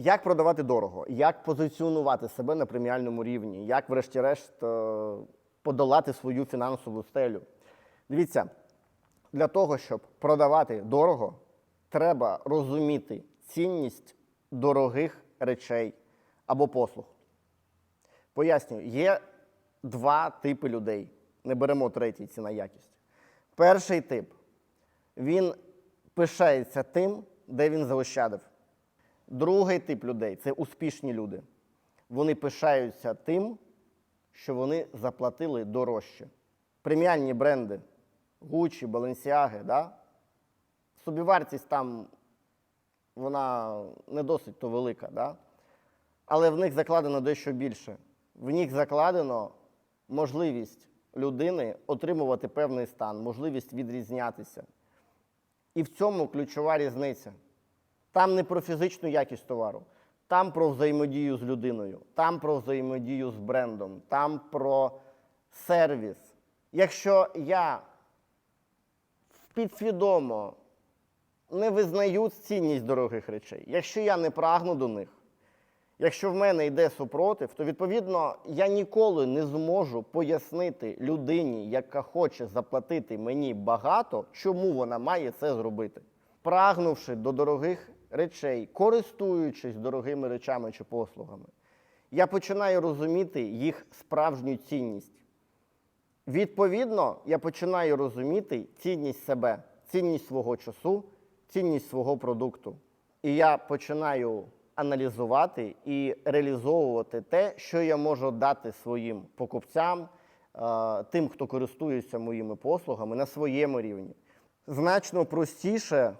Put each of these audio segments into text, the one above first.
Як продавати дорого? Як позиціонувати себе на преміальному рівні? Як, врешті-решт, е, подолати свою фінансову стелю? Дивіться, для того, щоб продавати дорого, треба розуміти цінність дорогих речей або послуг. Пояснюю, є два типи людей. Не беремо третій ціна якість. Перший тип він пишається тим, де він заощадив. Другий тип людей це успішні люди. Вони пишаються тим, що вони заплатили дорожче. Преміальні бренди Gucci, Balenciaga, да? собівартість там вона не досить то велика, да? але в них закладено дещо більше. В них закладено можливість людини отримувати певний стан, можливість відрізнятися. І в цьому ключова різниця. Там не про фізичну якість товару, там про взаємодію з людиною, там про взаємодію з брендом, там про сервіс. Якщо я підсвідомо не визнаю цінність дорогих речей, якщо я не прагну до них, якщо в мене йде супротив, то відповідно я ніколи не зможу пояснити людині, яка хоче заплатити мені багато, чому вона має це зробити. Прагнувши до дорогих речей, користуючись дорогими речами чи послугами, я починаю розуміти їх справжню цінність. Відповідно, я починаю розуміти цінність себе, цінність свого часу, цінність свого продукту. І я починаю аналізувати і реалізовувати те, що я можу дати своїм покупцям, е, тим, хто користується моїми послугами на своєму рівні. Значно простіше,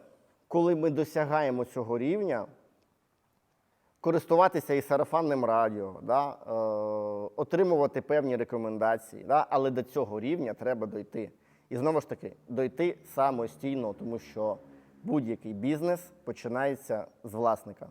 коли ми досягаємо цього рівня, користуватися і сарафанним радіо, да, е, отримувати певні рекомендації. Да, але до цього рівня треба дойти. І знову ж таки, дойти самостійно, тому що будь-який бізнес починається з власника.